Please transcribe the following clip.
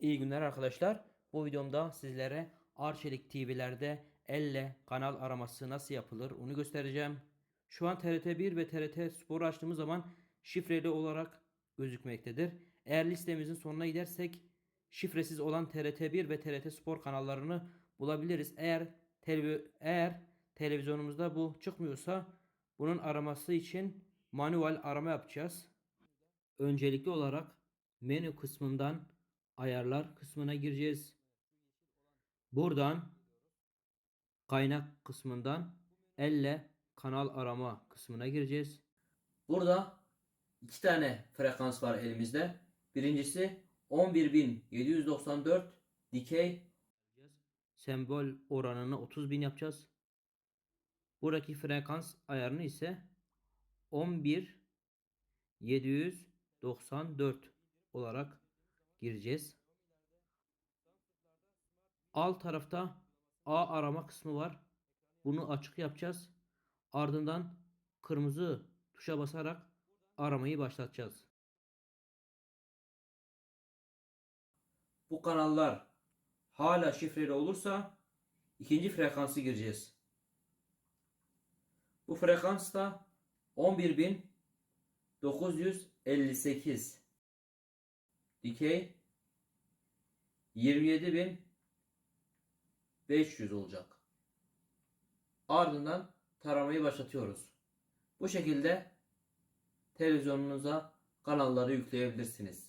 İyi günler arkadaşlar. Bu videomda sizlere Arçelik TV'lerde elle kanal araması nasıl yapılır onu göstereceğim. Şu an TRT1 ve TRT Spor açtığımız zaman şifreli olarak gözükmektedir. Eğer listemizin sonuna gidersek şifresiz olan TRT1 ve TRT Spor kanallarını bulabiliriz. Eğer televi- eğer televizyonumuzda bu çıkmıyorsa bunun araması için manuel arama yapacağız. Öncelikli olarak menü kısmından ayarlar kısmına gireceğiz. Buradan kaynak kısmından elle kanal arama kısmına gireceğiz. Burada iki tane frekans var elimizde. Birincisi 11794 dikey sembol oranını 30.000 yapacağız. Buradaki frekans ayarını ise 11794 olarak gireceğiz. Alt tarafta A arama kısmı var. Bunu açık yapacağız. Ardından kırmızı tuşa basarak aramayı başlatacağız. Bu kanallar hala şifreli olursa ikinci frekansı gireceğiz. Bu frekans da 11958 dikey 27500 olacak. Ardından taramayı başlatıyoruz. Bu şekilde televizyonunuza kanalları yükleyebilirsiniz.